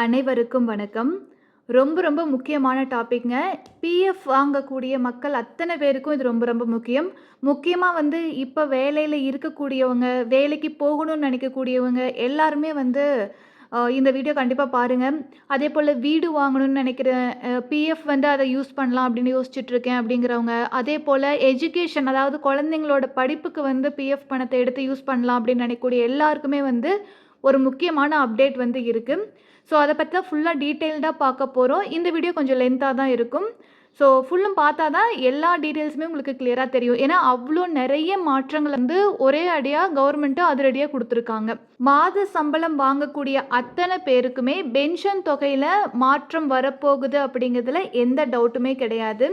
அனைவருக்கும் வணக்கம். ரொம்ப ரொம்ப முக்கியமான டாபிக்ங்க பிஎஃப் வாங்கக்கூடிய மக்கள் அத்தனை பேருக்கும் இது ரொம்ப ரொம்ப முக்கியம். முக்கியமாக வந்து இப்போ வேலையில் இருக்கக்கூடியவங்க வேலைக்கு போகணும்னு நினைக்கக்கூடியவங்க எல்லாருமே வந்து இந்த வீடியோ கண்டிப்பாக பாருங்கள் அதே போல் வீடு வாங்கணும்னு நினைக்கிறேன் பிஎஃப் வந்து அதை யூஸ் பண்ணலாம் அப்படின்னு யோசிச்சுட்டு இருக்கேன் அப்படிங்கிறவங்க. அதே போல் எஜுகேஷன் அதாவது குழந்தைங்களோட படிப்புக்கு வந்து பிஎஃப் பணத்தை எடுத்து யூஸ் பண்ணலாம் அப்படின்னு நினைக்கக்கூடிய எல்லாருக்குமே வந்து ஒரு முக்கியமான அப்டேட் வந்து இருக்குது ஸோ அதை பற்றி தான் ஃபுல்லாக டீட்டெயில்டாக பார்க்க போகிறோம் இந்த வீடியோ கொஞ்சம் லென்த்தாக தான் இருக்கும். ஸோ ஃபுல்லும் பார்த்தா தான் எல்லா டீட்டெயில்ஸுமே உங்களுக்கு கிளியராக தெரியும். ஏன்னா அவ்வளோ நிறைய மாற்றங்கள் வந்து ஒரே அடியாக கவர்மெண்ட்டு அதிரடியாக கொடுத்துருக்காங்க. மாத சம்பளம் வாங்கக்கூடிய அத்தனை பேருக்குமே பென்ஷன் தொகையில் மாற்றம் வரப்போகுது அப்படிங்கிறதுல எந்த டவுட்டுமே கிடையாது.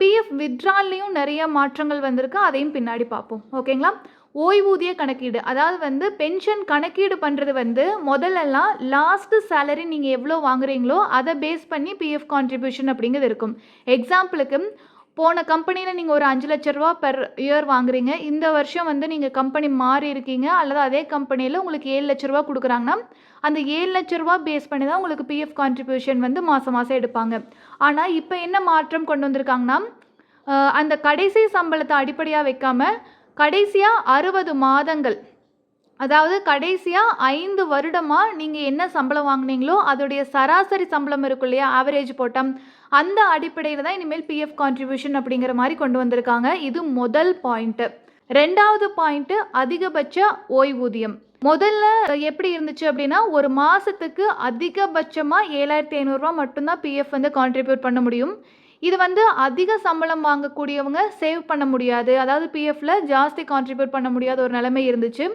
பிஎஃப் வித்ட்ரால்லையும் நிறைய மாற்றங்கள் வந்திருக்கு. அதையும் பின்னாடி பார்ப்போம். ஓகேங்களா ஓய்வூதிய கணக்கீடு. அதாவது வந்து பென்ஷன் கணக்கீடு பண்ணுறது வந்து முதல்லலாம் லாஸ்ட்டு சேலரி நீங்கள் எவ்வளோ வாங்குறீங்களோ அதை பேஸ் பண்ணி பிஎஃப் கான்ட்ரிபியூஷன் அப்படிங்கிறது இருக்கும். எக்ஸாம்பிளுக்கு போன கம்பெனியில் நீங்கள் ஒரு அஞ்சு லட்ச ரூபா பெர் இயர் வாங்குறீங்க. இந்த வருஷம் வந்து நீங்கள் கம்பெனி மாறி இருக்கீங்க. அல்லது அதே கம்பெனியில் உங்களுக்கு ஏழு லட்ச ரூபா கொடுக்குறாங்கன்னா அந்த ஏழு லட்ச ரூபா பேஸ் பண்ணி தான் உங்களுக்கு பிஎஃப் கான்ட்ரிபியூஷன் வந்து மாதம் மாதம் எடுப்பாங்க. ஆனால் இப்போ என்ன மாற்றம் கொண்டு வந்திருக்காங்கன்னா அந்த கடைசி சம்பளத்தை அடிப்படையாக வைக்காமல் கடைசியாக அறுபது மாதங்கள். அதாவது கடைசியாக ஐந்து வருடமாக நீங்கள் என்ன சம்பளம் வாங்குனீங்களோ அதோடைய சராசரி சம்பளம் இருக்கும் இல்லையா ஆவரேஜ் போட்டம். அந்த அடிப்படையில் தான் இனிமேல் பிஎஃப் கான்ட்ரிபியூஷன் அப்படிங்கிற மாதிரி கொண்டு வந்திருக்காங்க. இது முதல் பாயிண்ட்டு ரெண்டாவது பாயிண்ட்டு அதிகபட்ச ஓய்வூதியம். முதல்ல எப்படி இருந்துச்சு அப்படின்னா ஒரு மாதத்துக்கு அதிகபட்சமாக ஏழாயிரத்தி ஐநூறுரூவா மட்டும்தான் பிஎஃப் வந்து கான்ட்ரிபியூட் பண்ண முடியும். இது வந்து அதிக சம்பளம் வாங்கக்கூடியவங்க சேவ் பண்ண முடியாது. அதாவது பிஎஃப்ல ஜாஸ்தி கான்ட்ரிபியூட் பண்ண முடியாத ஒரு நிலைமை இருந்துச்சு.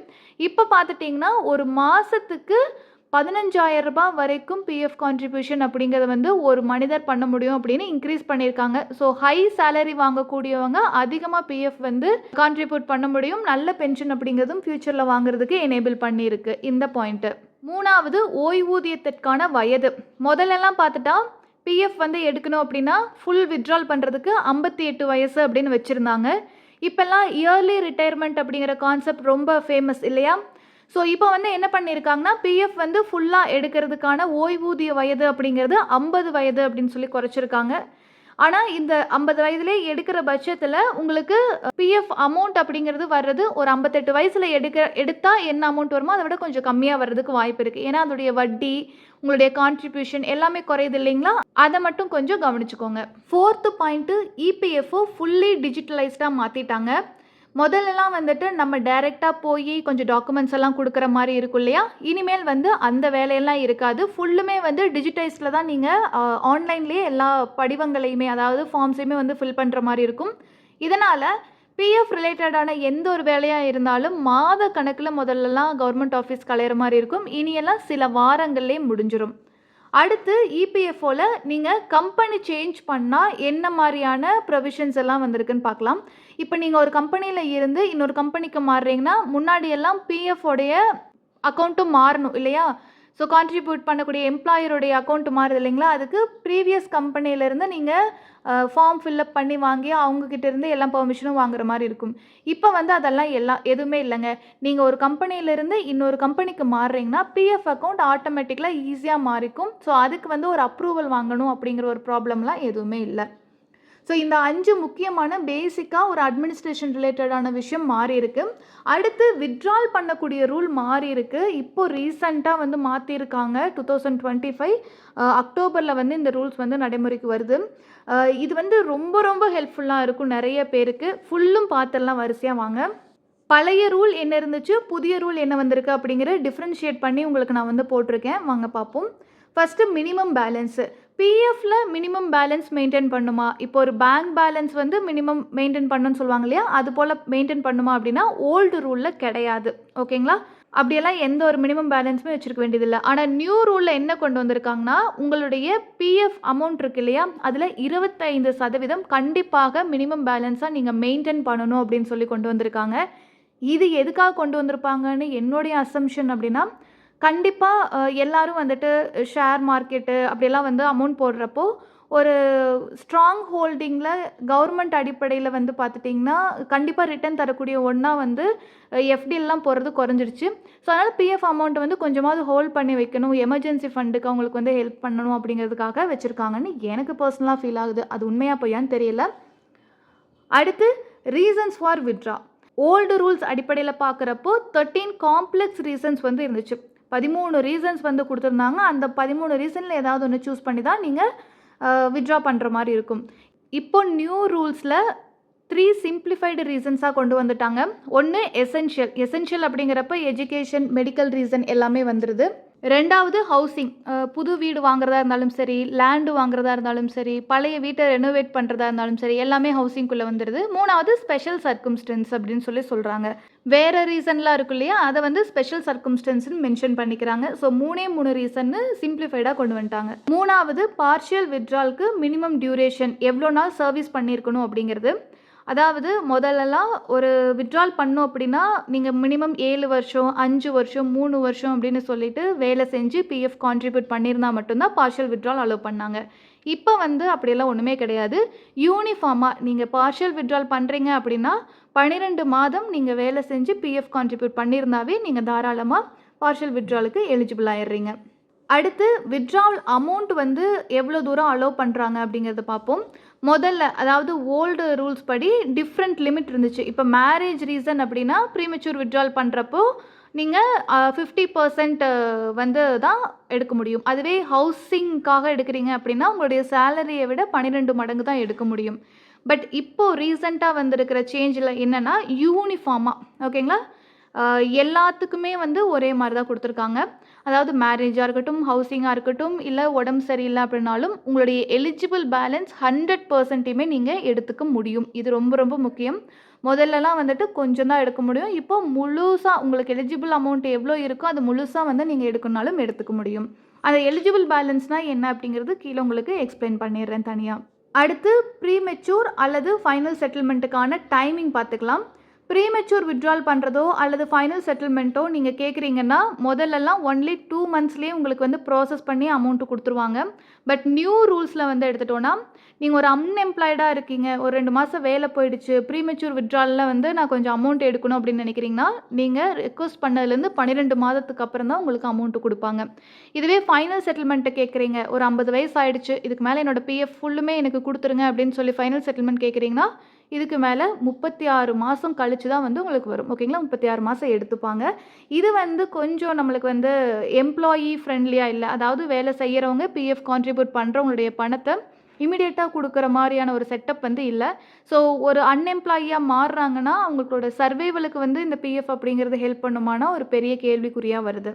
இப்போ பார்த்துட்டிங்கன்னா ஒரு மாதத்துக்கு பதினஞ்சாயிரம் ரூபாய் வரைக்கும் பிஎஃப் கான்ட்ரிபியூஷன் அப்படிங்கிறத வந்து ஒரு மனிதர் பண்ண முடியும் அப்படின்னு இன்க்ரீஸ் பண்ணியிருக்காங்க. ஸோ ஹை சேலரி வாங்கக்கூடியவங்க அதிகமாக பிஎஃப் வந்து கான்ட்ரிபியூட் பண்ண முடியும். நல்ல பென்ஷன் அப்படிங்கிறதும் ஃப்யூச்சரில் வாங்குறதுக்கு எனேபிள் பண்ணியிருக்கு. இந்த பாயிண்ட்டு மூணாவது ஓய்வூதியத்திற்கான வயது. முதல்லலாம் பார்த்துட்டா பிஎஃப் வந்து எடுக்கணும் அப்படின்னா ஃபுல் வித்ட்ரால் பண்ணுறதுக்கு ஐம்பத்தி எட்டு வயசு அப்படின்னு வச்சுருந்தாங்க. இப்போல்லாம் இயர்லி ரிட்டையர்மெண்ட் அப்படிங்கிற கான்செப்ட் ரொம்ப ஃபேமஸ் இல்லையா? ஸோ இப்போ வந்து என்ன பண்ணியிருக்காங்கன்னா பிஎஃப் வந்து ஃபுல்லாக எடுக்கிறதுக்கான ஓய்வூதிய வயது அப்படிங்கிறது ஐம்பது வயது அப்படின்னு சொல்லி குறைச்சிருக்காங்க. ஆனால் இந்த ஐம்பது வயதுலேயே எடுக்கிற பட்சத்தில் உங்களுக்கு பிஎஃப் அமௌண்ட் அப்படிங்கிறது வர்றது ஒரு ஐம்பத்தெட்டு வயசில் எடுக்க எடுத்தால் என்ன அமௌண்ட் வருமோ அதை விட கொஞ்சம் கம்மியாக வர்றதுக்கு வாய்ப்பு இருக்குது ஏன்னா அதோடைய வட்டி உங்களுடைய கான்ட்ரிபியூஷன் எல்லாமே குறையுது இல்லைங்களா? அதை மட்டும் கொஞ்சம் கவனிச்சுக்கோங்க. ஃபோர்த்து பாயிண்ட்டு இபிஎஃப்ஓ ஃபுல்லி டிஜிட்டலைஸ்டாக மாற்றிட்டாங்க முதல்லலாம் வந்துட்டு நம்ம டைரெக்டாக போய் கொஞ்சம் டாக்குமெண்ட்ஸ் எல்லாம் கொடுக்குற மாதிரி இருக்கும் இல்லையா? இனிமேல் வந்து அந்த வேலையெல்லாம் இருக்காது. ஃபுல்லுமே வந்து டிஜிட்டைஸில் தான் நீங்கள் ஆன்லைன்லேயே எல்லா படிவங்களையுமே அதாவது ஃபார்ம்ஸையுமே வந்து ஃபில் பண்ணுற மாதிரி இருக்கும். இதனால் பிஎஃப் ரிலேட்டடான எந்த ஒரு வேலையாக இருந்தாலும் மாத கணக்கில் முதல்லலாம் கவர்மெண்ட் ஆஃபீஸ் கலையிற மாதிரி இருக்கும். இனியெல்லாம் சில வாரங்கள்லேயே முடிஞ்சிடும் அடுத்து இபிஎஃப்ஓவில் நீங்கள் கம்பெனி சேஞ்ச் பண்ணால் என்ன மாதிரியான ப்ரொவிஷன்ஸ் எல்லாம் வந்திருக்குன்னு பார்க்கலாம். இப்போ நீங்கள் ஒரு கம்பெனியில் இருந்து இன்னொரு கம்பெனிக்கு மாறுறீங்கன்னா முன்னாடியெல்லாம் பிஎஃப் உடைய அக்கௌண்ட்டும் மாறணும் இல்லையா? ஸோ கான்ட்ரிபியூட் பண்ணக்கூடிய எம்ப்ளாயருடைய அக்கௌண்ட் மாறுது இல்லைங்களா? அதுக்கு ப்ரீவியஸ் கம்பெனியிலேருந்து நீங்கள் ஃபார்ம் ஃபில்லப் பண்ணி வாங்கி அவங்கக்கிட்ட இருந்து எல்லா பெர்மிஷனும் வாங்குற மாதிரி இருக்கும். இப்போ வந்து அதெல்லாம் எல்லாம் எதுவுமே இல்லைங்க. நீங்கள் ஒரு கம்பெனியிலேருந்து இன்னொரு கம்பெனிக்கு மாறுறீங்கன்னா பிஎஃப் அக்கௌண்ட் ஆட்டோமேட்டிக்கலாக ஈஸியாக மாறிக்கும். ஸோ அதுக்கு வந்து ஒரு அப்ரூவல் வாங்கணும் அப்படிங்கிற ஒரு ப்ராப்ளம்லாம் எதுவுமே இல்லை. ஸோ இந்த அஞ்சு முக்கியமான பேசிக்காக ஒரு அட்மினிஸ்ட்ரேஷன் ரிலேட்டடான விஷயம் மாறி இருக்கு. அடுத்து வித்ட்ரால் பண்ணக்கூடிய ரூல் மாறி இருக்கு. இப்போ ரீசண்டாக வந்து மாற்றிருக்காங்க டூ தௌசண்ட் டுவெண்ட்டி ஃபைவ் அக்டோபரில் வந்து இந்த ரூல்ஸ் வந்து நடைமுறைக்கு வருது. இது வந்து ரொம்ப ரொம்ப ஹெல்ப்ஃபுல்லாக இருக்கும் நிறைய பேருக்கு. ஃபுல்லும் பார்த்துடலாம் வரிசையாக வாங்க. பழைய ரூல் என்ன இருந்துச்சு? புதிய ரூல் என்ன வந்திருக்கு அப்படிங்கிற டிஃப்ரென்ஷியேட் பண்ணி உங்களுக்கு நான் வந்து போட்டிருக்கேன். வாங்க பார்ப்போம். ஃபஸ்ட்டு மினிமம் பேலன்ஸு பிஎஃப்ல மினிமம் பேலன்ஸ் மெயின்டைன் பண்ணுமா? இப்போ ஒரு பேங்க் பேலன்ஸ் வந்து மினிமம் மெயின்டைன் பண்ணணும்னு சொல்லுவாங்க இல்லையா? அது போல் மெயின்டைன் பண்ணுமா அப்படின்னா ஓல்டு ரூலில் கிடையாது. ஓகேங்களா அப்படியெல்லாம் எந்த ஒரு மினிமம் பேலன்ஸுமே வச்சுருக்க வேண்டியதில்லை. ஆனால் நியூ ரூலில் என்ன கொண்டு வந்திருக்காங்கன்னா உங்களுடைய பிஎஃப் அமௌண்ட் இருக்கு இல்லையா? அதில் இருபத்தைந்து சதவீதம் கண்டிப்பாக மினிமம் பேலன்ஸாக நீங்கள் மெயின்டைன் பண்ணணும் அப்படின்னு சொல்லி கொண்டு வந்திருக்காங்க. இது எதுக்காக கொண்டு வந்திருப்பாங்கன்னு என்னுடைய அசம்ஷன் அப்படின்னா கண்டிப்பாக எல்லோரும் வந்துட்டு ஷேர் மார்க்கெட்டு அப்படியெல்லாம் வந்து அமௌண்ட் போடுறப்போ ஒரு ஸ்ட்ராங் ஹோல்டிங்கில் கவர்மெண்ட் அடிப்படையில் வந்து பார்த்துட்டிங்கன்னா கண்டிப்பாக ரிட்டர்ன் தரக்கூடிய ஒன்றா வந்து எஃப்டிலாம் போகிறது குறைஞ்சிருச்சு. ஸோ அதனால் பிஎஃப் அமௌண்ட்டை வந்து கொஞ்சமாவது ஹோல்ட் பண்ணி வைக்கணும். எமர்ஜென்சி ஃபண்டுக்கு அவங்களுக்கு வந்து ஹெல்ப் பண்ணணும் அப்படிங்கிறதுக்காக வச்சுருக்காங்கன்னு எனக்கு பர்சனலாக ஃபீல் ஆகுது. அது உண்மையாக பொய்யான்னு தெரியல. அடுத்து reasons for withdraw old rules அடிப்படையில் பார்க்குறப்போ தேர்ட்டீன் காம்ப்ளெக்ஸ் ரீசன்ஸ் வந்து இருந்துச்சு. பதிமூணு ரீசன்ஸ் வந்து கொடுத்துருந்தாங்க. அந்த பதிமூணு ரீசனில் ஏதாவது ஒன்று சூஸ் பண்ணி தான் நீங்கள் வித்ட்ரா பண்ணுற மாதிரி இருக்கும். இப்போ நியூ ரூல்ஸில் த்ரீ சிம்பிளிஃபைடு ரீசன்ஸாக கொண்டு வந்துட்டாங்க. ஒன்று எசென்ஷியல் எசென்ஷியல் அப்படிங்கிறப்ப எஜுகேஷன் மெடிக்கல் ரீசன் எல்லாமே வந்துடுது ரெண்டாவது ஹவுசிங் புது வீடு வாங்குறதா இருந்தாலும் சரி லேண்டு வாங்குறதா இருந்தாலும் சரி பழைய வீட்டை ரெனோவேட் பண்ணுறதா இருந்தாலும் சரி எல்லாமே ஹவுசிங்குள்ளே வந்துடுது மூணாவது ஸ்பெஷல் சர்க்கம்ஸ்டன்ஸ் அப்படின்னு சொல்லி சொல்கிறாங்க வேறு ரீசன்லாம் இருக்கும் இல்லையா? அதை வந்து ஸ்பெஷல் சர்க்கம்ஸ்டன்ஸ்னு மென்ஷன் பண்ணிக்கிறாங்க. ஸோ மூணே மூணு ரீசன்னு சிம்பிளிஃபைடாக கொண்டு வந்துட்டாங்க. மூணாவது பார்ஷியல் வித்ட்ராலுக்கு மினிமம் டியூரேஷன் எவ்வளோ நாள் சர்வீஸ் பண்ணியிருக்கணும் அப்படிங்கிறது. அதாவது முதல்லலாம் ஒரு வித்ட்ரால் பண்ணோம் அப்படின்னா நீங்கள் மினிமம் ஏழு வருஷம் அஞ்சு வருஷம் மூணு வருஷம் அப்படின்னு சொல்லிட்டு வேலை செஞ்சு பிஎஃப் கான்ட்ரிபியூட் பண்ணியிருந்தால் மட்டும்தான் பார்ஷியல் வித்ட்ரால் அலோவ் பண்ணாங்க. இப்போ வந்து அப்படியெல்லாம் ஒன்றுமே கிடையாது. யூனிஃபார்மாக நீங்கள் பார்ஷியல் வித்ட்ரால் பண்ணுறீங்க அப்படின்னா பன்னிரெண்டு மாதம் நீங்கள் வேலை செஞ்சு பிஎஃப் கான்ட்ரிபியூட் பண்ணியிருந்தாவே நீங்கள் தாராளமாக பார்ஷியல் வித்ட்ராலுக்கு எலிஜிபிள் ஆயிடுறீங்க. அடுத்து வித்ட்ரால் அமௌண்ட் வந்து எவ்வளோ தூரம் அலோவ் பண்ணுறாங்க அப்படிங்கிறத பார்ப்போம். முதல்ல அதாவது ஓல்டு ரூல்ஸ் படி டிஃப்ரெண்ட் லிமிட் இருந்துச்சு. இப்போ மேரேஜ் ரீசன் அப்படின்னா ப்ரீமெச்சூர் வித்ட்ரால் பண்ணுறப்போ நீங்கள் ஃபிஃப்டி பர்சன்ட் வந்து தான் எடுக்க முடியும். அதுவே ஹவுசிங்க்காக எடுக்கிறீங்க அப்படின்னா உங்களுடைய சேலரியை விட பன்னிரெண்டு மடங்கு தான் எடுக்க முடியும். பட் இப்போது ரீசண்டாக வந்திருக்கிற சேஞ்சில் என்னென்னா யூனிஃபார்மாக ஓகேங்களா எல்லாத்துக்குமே வந்து ஒரே மாதிரி தான் கொடுத்துருக்காங்க. அதாவது மேரேஜாக இருக்கட்டும் ஹவுசிங்காக இருக்கட்டும் இல்லை உடம்பு சரியில்லை அப்படின்னாலும் உங்களுடைய எலிஜிபிள் பேலன்ஸ் ஹண்ட்ரட் பர்சன்ட்டையுமே நீங்கள் எடுத்துக்க முடியும். இது ரொம்ப ரொம்ப முக்கியம். முதல்லலாம் வந்துட்டு கொஞ்சம் தான் எடுக்க முடியும். இப்போ முழுசாக உங்களுக்கு எலிஜிபிள் அமௌண்ட் எவ்வளோ இருக்கோ அது முழுசாக வந்து நீங்கள் எடுக்கணுனாலும் எடுத்துக்க முடியும். அந்த எலிஜிபிள் பேலன்ஸ்னால் என்ன அப்படிங்கிறது கீழே உங்களுக்கு எக்ஸ்பிளைன் பண்ணிடுறேன் தனியாக அடுத்து ப்ரீமெச்சூர் அல்லது ஃபைனல் செட்டில்மெண்ட்டுக்கான டைமிங் பார்த்துக்கலாம். ப்ரீமெச்சூர் வித்ட்ரால் பண்ணுறதோ அல்லது ஃபைனல் செட்டில்மெண்ட்டோ நீங்கள் கேட்குறீங்கன்னா முதல்லலாம் ஒன்லி டூ மந்த்ஸ்லேயே உங்களுக்கு வந்து ப்ராசஸ் பண்ணி அமௌண்ட்டு கொடுத்துருவாங்க. பட் நியூ ரூல்ஸில் வந்து எடுத்துட்டோன்னா நீங்கள் ஒரு அன்எம்ப்ளாய்டாக இருக்கீங்க ஒரு ரெண்டு மாதம் வேலை போயிடுச்சு ப்ரீமெச்சூர் வித்ட்ராலில் வந்து நான் கொஞ்சம் அமௌண்ட் எடுக்கணும் அப்படின்னு நினைக்கிறீங்கன்னா நீங்கள் ரெக்வஸ்ட் பண்ணதுலேருந்து பன்னிரெண்டு மாதத்துக்கு அப்புறம் தான் உங்களுக்கு அமௌண்ட்டு கொடுப்பாங்க. இதுவே ஃபைனல் செட்டில்மெண்ட்டை கேட்குறீங்க ஒரு ஐம்பது வயசு ஆயிடுச்சு இதுக்கு மேலே என்னோட பிஎஃப் ஃபுல்லுமே எனக்கு கொடுத்துருங்க அப்படின்னு சொல்லி ஃபைனல் செட்டில்மெண்ட் கேட்குறீங்கன்னா இதுக்கு மேலே முப்பத்தி ஆறு மாதம் கழிச்சு தான் வந்து உங்களுக்கு வரும். ஓகேங்களா முப்பத்தி ஆறு மாதம் எடுத்துப்பாங்க. இது வந்து கொஞ்சம் நம்மளுக்கு வந்து எம்ப்ளாயி ஃப்ரெண்ட்லியாக இல்லை. அதாவது வேலை செய்கிறவங்க பிஎஃப் கான்ட்ரிபியூட் பண்ணுறவங்களுடைய பணத்தை இமிடியேட்டாக கொடுக்குற மாதிரியான ஒரு செட்டப் வந்து இல்லை. ஸோ ஒரு அன்எம்ப்ளாயியாக மாறுறாங்கன்னா அவங்களோட சர்வைவலுக்கு வந்து இந்த பிஎஃப் அப்படிங்கிறது ஹெல்ப் பண்ணுமானா ஒரு பெரிய கேள்விக்குறியாக வருது.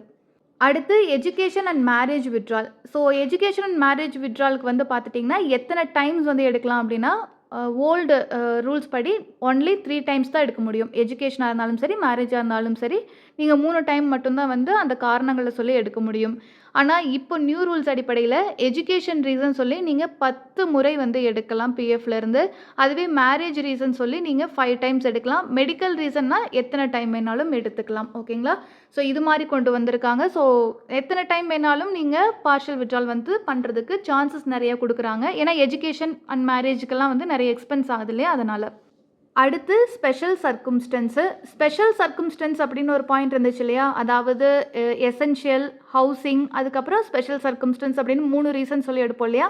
அடுத்து education and marriage withdrawal so education and marriage விட்ராலுக்கு வந்து பார்த்துட்டிங்கன்னா எத்தனை டைம்ஸ் வந்து எடுக்கலாம் அப்படின்னா ஓல்டு ரூல்ஸ் படி ஒன்லி த்ரீ டைம்ஸ் தான் எடுக்க முடியும். எஜுகேஷனாக இருந்தாலும் சரி மேரேஜாக இருந்தாலும் சரி நீங்கள் மூணு டைம் மட்டும்தான் வந்து அந்த காரணங்களை சொல்லி எடுக்க முடியும். ஆனால் இப்போ நியூ ரூல்ஸ் அடிப்படையில் எஜுகேஷன் ரீசன் சொல்லி நீங்கள் பத்து முறை வந்து எடுக்கலாம் பிஎஃப்லேருந்து அதுவே மேரேஜ் ரீசன் சொல்லி நீங்கள் ஃபைவ் டைம்ஸ் எடுக்கலாம். மெடிக்கல் ரீசன்னா எத்தனை டைம் வேணாலும் எடுத்துக்கலாம். ஓகேங்களா ஸோ இது மாதிரி கொண்டு வந்திருக்காங்க. ஸோ எத்தனை டைம் வேணாலும் நீங்கள் பார்ஷியல் விட்ரால் வந்து பண்ணுறதுக்கு சான்சஸ் நிறைய கொடுக்குறாங்க. ஏன்னா எஜுகேஷன் அண்ட் மேரேஜுக்கெல்லாம் வந்து நிறைய எக்ஸ்பென்ஸ் ஆகுது இல்லையா? அதனால். அடுத்து ஸ்பெஷல் சர்க்கும்ஸ்டன்ஸு ஸ்பெஷல் சர்க்கும்ஸ்டன்ஸ் அப்படின்னு ஒரு பாயிண்ட் இருந்துச்சு இல்லையா? அதாவது எசென்ஷியல் ஹவுசிங் அதுக்கப்புறம் ஸ்பெஷல் சர்க்கும்ஸ்டன்ஸ் அப்படின்னு மூணு ரீசன் சொல்லி எடுப்போம் இல்லையா?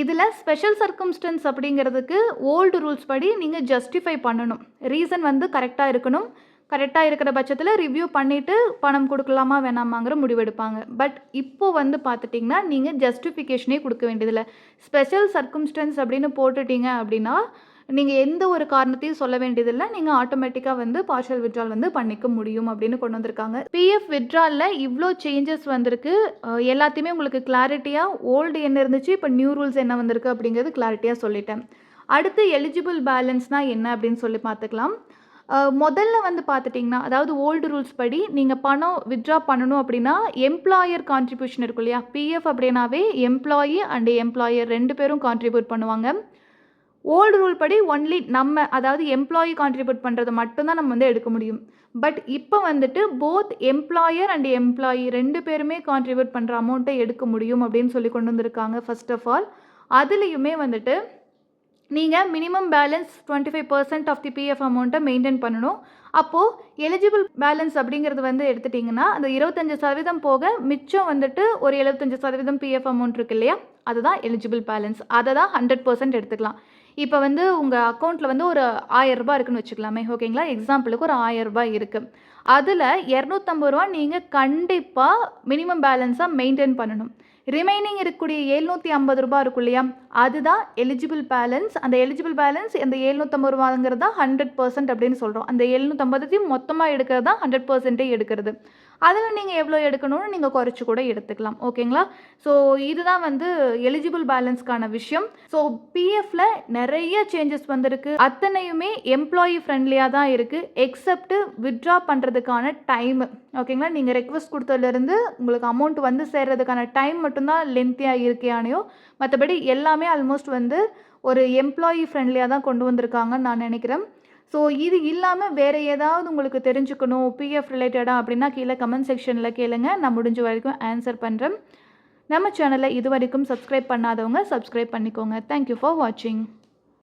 இதில் ஸ்பெஷல் சர்க்கும்ஸ்டன்ஸ் அப்படிங்கிறதுக்கு ஓல்டு ரூல்ஸ் படி நீங்கள் ஜஸ்டிஃபை பண்ணணும். ரீசன் வந்து கரெக்டாக இருக்கணும். கரெக்டாக இருக்கிற பட்சத்தில் ரிவ்யூ பண்ணிவிட்டு பணம் கொடுக்கலாமா வேணாமாங்கிற முடிவெடுப்பாங்க பட் இப்போது வந்து பார்த்துட்டிங்கன்னா நீங்கள் ஜஸ்டிஃபிகேஷனே கொடுக்க வேண்டியதில்லை. ஸ்பெஷல் சர்க்கும்ஸ்டன்ஸ் அப்படின்னு போட்டுட்டீங்க அப்படின்னா நீங்கள் எந்த ஒரு காரணத்தையும் சொல்ல வேண்டியதில்லை. நீங்கள் ஆட்டோமேட்டிக்காக வந்து பார்ஷியல் விட்ரால் வந்து பண்ணிக்க முடியும் அப்படின்னு கொண்டு வந்திருக்காங்க. பிஎஃப் விட்ராலில் இவ்வளோ சேஞ்சஸ் வந்திருக்கு. எல்லாத்தையுமே உங்களுக்கு கிளாரிட்டியாக ஓல்டு என்ன இருந்துச்சு இப்போ நியூ ரூல்ஸ் என்ன வந்திருக்கு அப்படிங்கிறது கிளாரிட்டியாக சொல்லிட்டேன். அடுத்து எலிஜிபிள் பேலன்ஸ்னால் என்ன அப்படின்னு சொல்லி பார்த்துக்கலாம். முதல்ல வந்து பார்த்துட்டிங்கன்னா அதாவது ஓல்டு ரூல்ஸ் படி நீங்கள் பணம் வித்ட்ரா பண்ணணும் அப்படின்னா எம்ப்ளாயர் கான்ட்ரிபியூஷன் இருக்கும் இல்லையா? பிஎஃப் அப்படின்னாவே எம்ப்ளாயி அண்ட் எம்ப்ளாயர் ரெண்டு பேரும் கான்ட்ரிபியூட் பண்ணுவாங்க. ஓல்டு ரூல் படி ஒன்லி நம்ம அதாவது எம்ப்ளாயி கான்ட்ரிபியூட் பண்ணுறது மட்டும்தான் நம்ம வந்து எடுக்க முடியும். பட் இப்போ வந்துட்டு போத் எம்ப்ளாயர் அண்ட் எம்ப்ளாயி ரெண்டு பேருமே கான்ட்ரிபியூட் பண்ணுற அமௌண்ட்டை எடுக்க முடியும் அப்படின்னு சொல்லி கொண்டு வந்திருக்காங்க ஃபர்ஸ்ட் ஆஃப் ஆல் அதுலேயுமே வந்துட்டு நீங்கள் minimum balance twenty five percent of the PF அமௌண்ட்டை மெயின்டைன் பண்ணணும். அப்போது எலிஜிபிள் பேலன்ஸ் அப்படிங்கிறது வந்து எடுத்துட்டிங்கன்னா அந்த இருபத்தஞ்சு சதவீதம் போக மிச்சம் வந்துட்டு ஒரு எழுபத்தஞ்சு சதவீதம் பிஎஃப் அமௌண்ட் இருக்கு இல்லையா? அதுதான் எலிஜிபிள் பேலன்ஸ் அதை தான் ஹண்ட்ரட் பர்சன்ட் எடுத்துக்கலாம். இப்போ வந்து உங்கள் அக்கௌண்ட்டில் வந்து ஒரு ஆயரரூபா இருக்குன்னு வச்சுக்கலாமே ஓகேங்களா? எக்ஸாம்பிளுக்கு ஒரு ஆயரரூபா இருக்குது அதில் இரநூத்தம்பது ரூபா நீங்கள் கண்டிப்பாக மினிமம் பேலன்ஸாக மெயின்டைன் பண்ணணும். ரிமைனிங் இருக்கக்கூடிய எழுநூற்றி ஐம்பது ரூபா இருக்கும் இல்லையா? அதுதான் எலிஜிபிள் பேலன்ஸ் அந்த எலிஜிபிள் பேலன்ஸ் அந்த எழுநூற்றம்பது ரூபாங்கிறது தான் ஹண்ட்ரட் பர்சன்ட் அப்படின்னு சொல்கிறோம் அந்த எழுநூற்றம்பதையும் மொத்தமாக எடுக்கிறது தான் ஹண்ட்ரட் பர்சன்டே எடுக்கிறது. அதில் நீங்கள் எவ்வளோ எடுக்கணும்னு நீங்கள் குறைச்சி கூட எடுத்துக்கலாம் ஓகேங்களா? ஸோ இதுதான் வந்து எலிஜிபிள் பேலன்ஸ்க்கான விஷயம். ஸோ பிஎஃப்ல நிறைய சேஞ்சஸ் வந்திருக்கு. அத்தனையுமே எம்ப்ளாயி ஃப்ரெண்ட்லியாக தான் இருக்குது எக்ஸப்ட் வித்ட்ரா பண்ணுறதுக்கான டைம் ஓகேங்களா? நீங்கள் ரெக்வஸ்ட் கொடுத்ததுலேருந்து உங்களுக்கு அமௌண்ட் வந்து சேர்றதுக்கான டைம் மட்டும்தான் லென்த்தியாக இருக்கையானையோ மற்றபடி எல்லாமே ஆல்மோஸ்ட் வந்து ஒரு எம்ப்ளாயி ஃப்ரெண்ட்லியாக தான் கொண்டு வந்திருக்காங்கன்னு நான் நினைக்கிறேன். ஸோ இது இல்லாமல் வேறு ஏதாவது உங்களுக்கு தெரிஞ்சுக்கணும் பிஎஃப் ரிலேட்டடாக அப்படின்னா கீழே கமெண்ட் செக்ஷனில் கேளுங்க. நான் முடிஞ்ச வரைக்கும் ஆன்சர் பண்ணுறேன் நம்ம சேனலை இது வரைக்கும் சப்ஸ்கிரைப் பண்ணாதவங்க சப்ஸ்கிரைப் பண்ணிக்கோங்க. தேங்க்யூ ஃபார் வாட்சிங்